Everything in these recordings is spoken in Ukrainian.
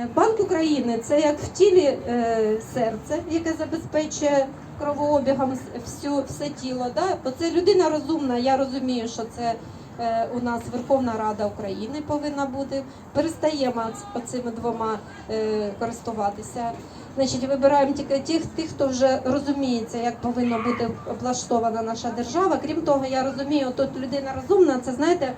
Е, Банк України це як в тілі е, серце, яке забезпечує кровообігом всю, все тіло. Да? Бо це людина розумна, я розумію, що це у нас Верховна Рада України повинна бути. Перестаємо ц- оцими двома е, користуватися. Значить, вибираємо тільки тих, тих, хто вже розуміється, як повинна бути облаштована наша держава. Крім того, я розумію, тут людина розумна, це знаєте,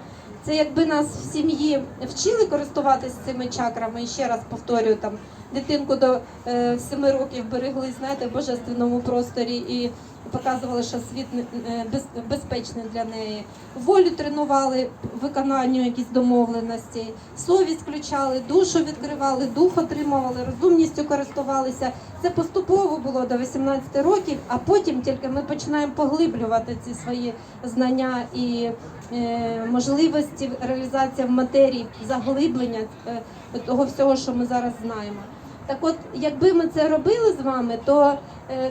це якби нас в сім'ї вчили користуватися цими чакрами, і ще раз повторюю, там дитинку до е, 7 років берегли, знаєте, в божественному просторі і показували, що світ е, безпечний для неї. Волю тренували виконанню якісь домовленостей, совість включали, душу відкривали, дух отримували, розумністю користувалися. Це поступово було до 18 років, а потім тільки ми починаємо поглиблювати ці свої знання і е, можливості реалізації в матерії, заглиблення е, того всього, що ми зараз знаємо. Так от, якби ми це робили з вами, то е,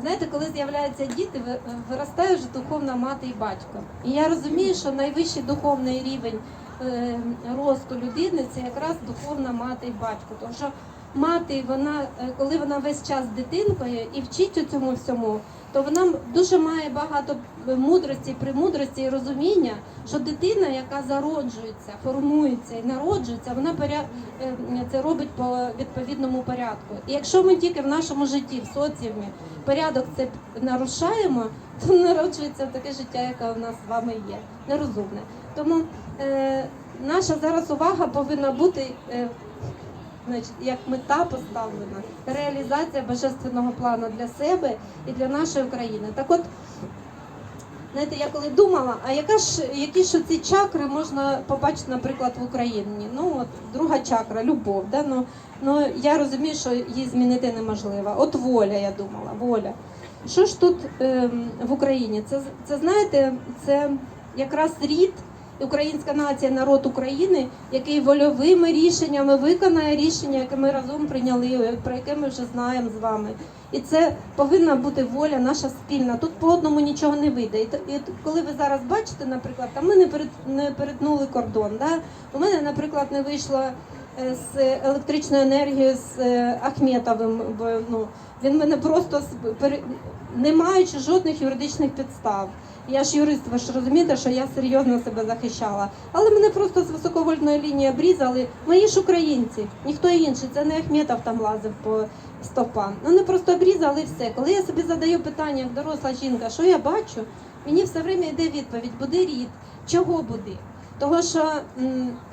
знаєте, коли з'являються діти, ви- виростає вже духовна мати і батько. І я розумію, що найвищий духовний рівень е, росту людини це якраз духовна мати і батько. Тому що мати, вона, е, коли вона весь час з дитинкою і вчить у цьому всьому, то вона дуже має багато мудрості, премудрості і розуміння, що дитина, яка зароджується, формується і народжується, вона е, це робить по відповідному порядку. І якщо ми тільки в нашому житті, в соціумі, порядок це нарушаємо, то народжується таке життя, яке у нас з вами є, нерозумне. Тому е, наша зараз увага повинна бути. Е, Значить, як мета поставлена реалізація божественного плану для себе і для нашої України. Так от, знаєте, я коли думала, а яка ж які ж ці чакри можна побачити, наприклад, в Україні? Ну от друга чакра, любов. Да? Ну, ну я розумію, що її змінити неможливо. От воля, я думала, воля. Що ж тут ем, в Україні? Це, це знаєте, це якраз рід. Українська нація, народ України, який вольовими рішеннями виконає рішення, яке ми разом прийняли, про яке ми вже знаємо з вами. І це повинна бути воля наша спільна. Тут по одному нічого не вийде. І, коли ви зараз бачите, наприклад, там ми не перет, не перетнули кордон. Да? У мене, наприклад, не вийшло е, з електричною енергією з е, Ахметовим. Ну, він мене просто не маючи жодних юридичних підстав. Я ж юрист, ви ж розумієте, що я серйозно себе захищала. Але мене просто з високовольтної лінії обрізали. Мої ж українці, ніхто інший. Це не Ахметов там лазив по стовпам. Вони просто обрізали все. Коли я собі задаю питання, як доросла жінка, що я бачу, мені все время йде відповідь: буде рід. Чого буде? Того, що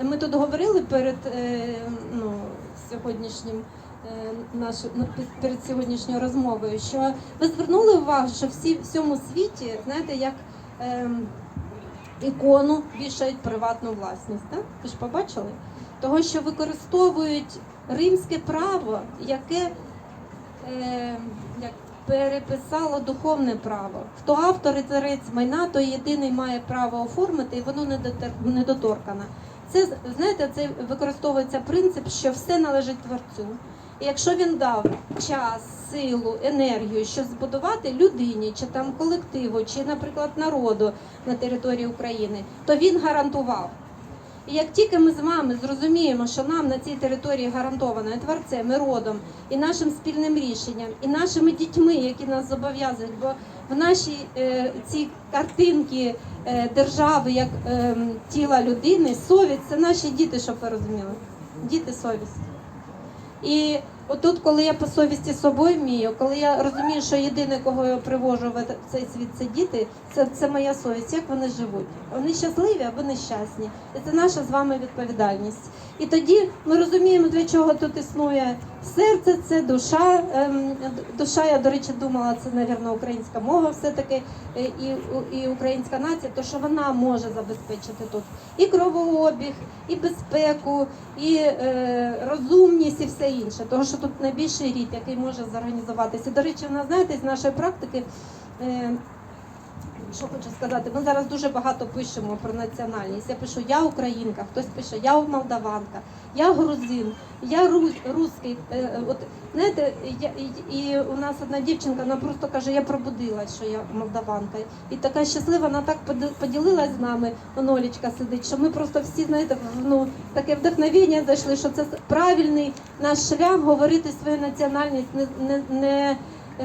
ми тут говорили перед е, ну, сьогоднішнім. Е, Наш ну, перед сьогоднішньою розмовою, що ви звернули увагу, що всі в всьому світі, знаєте, як ем, ікону вішають приватну власність. Так? Ви ж побачили? Того, що використовують римське право, яке е, як переписало духовне право. Хто автор і царець майна, той єдиний має право оформити, і воно недоторкане. Це знаєте, це використовується принцип, що все належить творцю. Якщо він дав час, силу, енергію, щоб збудувати людині, чи там колективу, чи, наприклад, народу на території України, то він гарантував. І як тільки ми з вами зрозуміємо, що нам на цій території гарантовано і творцем, і родом, і нашим спільним рішенням, і нашими дітьми, які нас зобов'язують, бо в нашій е, цій картинки е, держави, як е, тіла людини, совість це наші діти, щоб ви розуміли. Діти совість. І отут, коли я по совісті собою вмію, коли я розумію, що єдине, кого я привожу в цей світ, це діти, це, це моя совість, як вони живуть. Вони щасливі або нещасні. І це наша з вами відповідальність. І тоді ми розуміємо, для чого тут існує серце, це душа. Ем, душа, я, до речі, думала, це, мабуть, українська мова все-таки е, і, і українська нація, то що вона може забезпечити тут і кровообіг, і безпеку, і е, розумність, і все інше. Тому що тут найбільший рід, який може зорганізуватися. До речі, в нас знаєте, з нашої практики. Е, що хочу сказати, ми зараз дуже багато пишемо про національність. Я пишу я українка, хтось пише я молдаванка, я грузин, я ру, русський. Е, е, От знаєте, я і, і у нас одна дівчинка, вона просто каже, я пробудилась, що я молдаванка. І така щаслива, вона так поділилась з нами. он Олечка сидить, що ми просто всі знаєте, ну таке вдохновення зайшли, що це правильний наш шлях говорити свою національність, не, не, не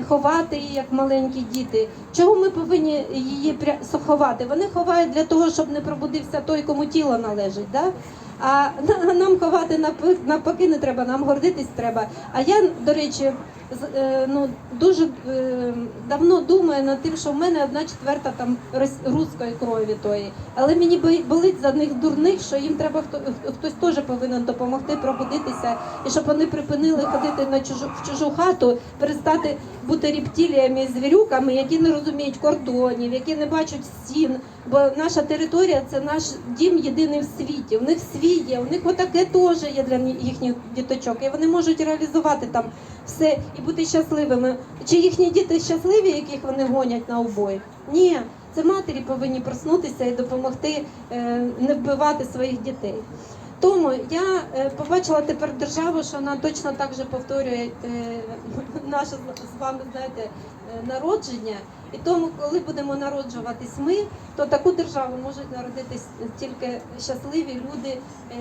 ховати її як маленькі діти. Чого ми повинні її ховати? Вони ховають для того, щоб не пробудився той, кому тіло належить. Да? А нам ховати навпаки не треба, нам гордитись треба. А я, до речі, е, ну, дуже е, давно думаю над тим, що в мене одна четверта там руської крові тої. Але мені бо- болить за них дурних, що їм треба хто, хтось теж повинен допомогти пробудитися, і щоб вони припинили ходити на чужу в чужу хату, перестати бути рептиліями і звірюками, які не розуміють кордонів, які не бачать стін. Бо наша територія це наш дім єдиний в світі. У них свій є, у них отаке теж є для їхніх діточок, і вони можуть реалізувати там все і бути щасливими. Чи їхні діти щасливі, яких вони гонять на обої? Ні. Це матері повинні проснутися і допомогти е, не вбивати своїх дітей. Тому я е, побачила тепер державу, що вона точно так же повторює е, наше з- вами знаєте, народження. І тому, коли будемо народжуватись ми, то таку державу можуть народитись тільки щасливі люди,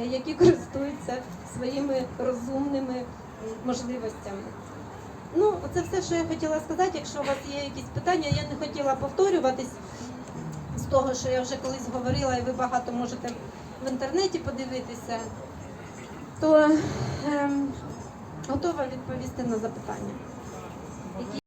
які користуються своїми розумними можливостями. Ну, це все, що я хотіла сказати. Якщо у вас є якісь питання, я не хотіла повторюватись того, що я вже колись говорила, і ви багато можете в інтернеті подивитися, то е, готова відповісти на запитання.